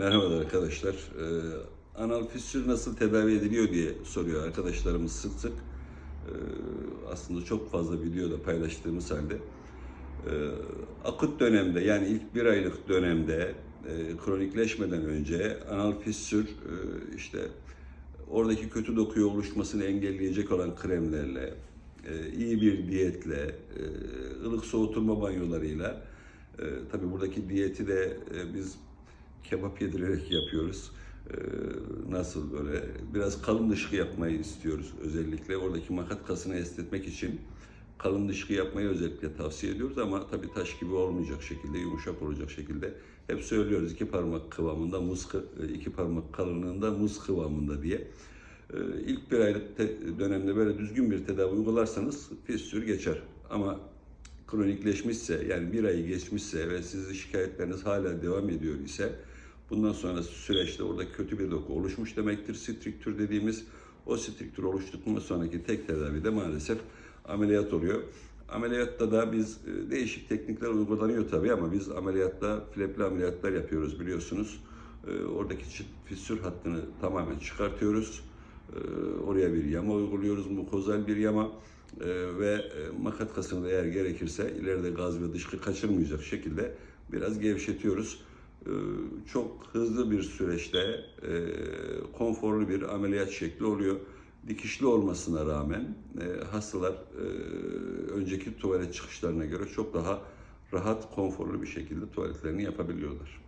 Merhabalar arkadaşlar. Ee, anal fistül nasıl tedavi ediliyor diye soruyor arkadaşlarımız sık sık. Ee, aslında çok fazla videoda paylaştığımız halde. Ee, akut dönemde yani ilk bir aylık dönemde e, kronikleşmeden önce anal fistül e, işte oradaki kötü dokuyu oluşmasını engelleyecek olan kremlerle, e, iyi bir diyetle, e, ılık soğuturma banyolarıyla, e, tabii buradaki diyeti de e, biz kebap yedirerek yapıyoruz. E, nasıl böyle biraz kalın dışkı yapmayı istiyoruz özellikle oradaki makat kasını esnetmek için kalın dışkı yapmayı özellikle tavsiye ediyoruz ama tabii taş gibi olmayacak şekilde yumuşak olacak şekilde hep söylüyoruz iki parmak kıvamında muz e, iki parmak kalınlığında muz kıvamında diye. Ee, İlk bir aylık dönemde böyle düzgün bir tedavi uygularsanız fistül geçer. Ama kronikleşmişse yani bir ayı geçmişse ve sizin şikayetleriniz hala devam ediyor ise bundan sonra süreçte orada kötü bir doku oluşmuş demektir. Strüktür dediğimiz o strüktür oluştuktan sonraki tek tedavi de maalesef ameliyat oluyor. Ameliyatta da biz e, değişik teknikler uygulanıyor tabii ama biz ameliyatta flepli ameliyatlar yapıyoruz biliyorsunuz. E, Oradaki fistül hattını tamamen çıkartıyoruz. E, Oraya bir yama uyguluyoruz, mukozal bir yama E, ve e, makat kasını eğer gerekirse ileride gaz ve dışkı kaçırmayacak şekilde biraz gevşetiyoruz. E, Çok hızlı bir süreçte e, konforlu bir ameliyat şekli oluyor. Dikişli olmasına rağmen e, hastalar e, önceki tuvalet çıkışlarına göre çok daha rahat, konforlu bir şekilde tuvaletlerini yapabiliyorlar.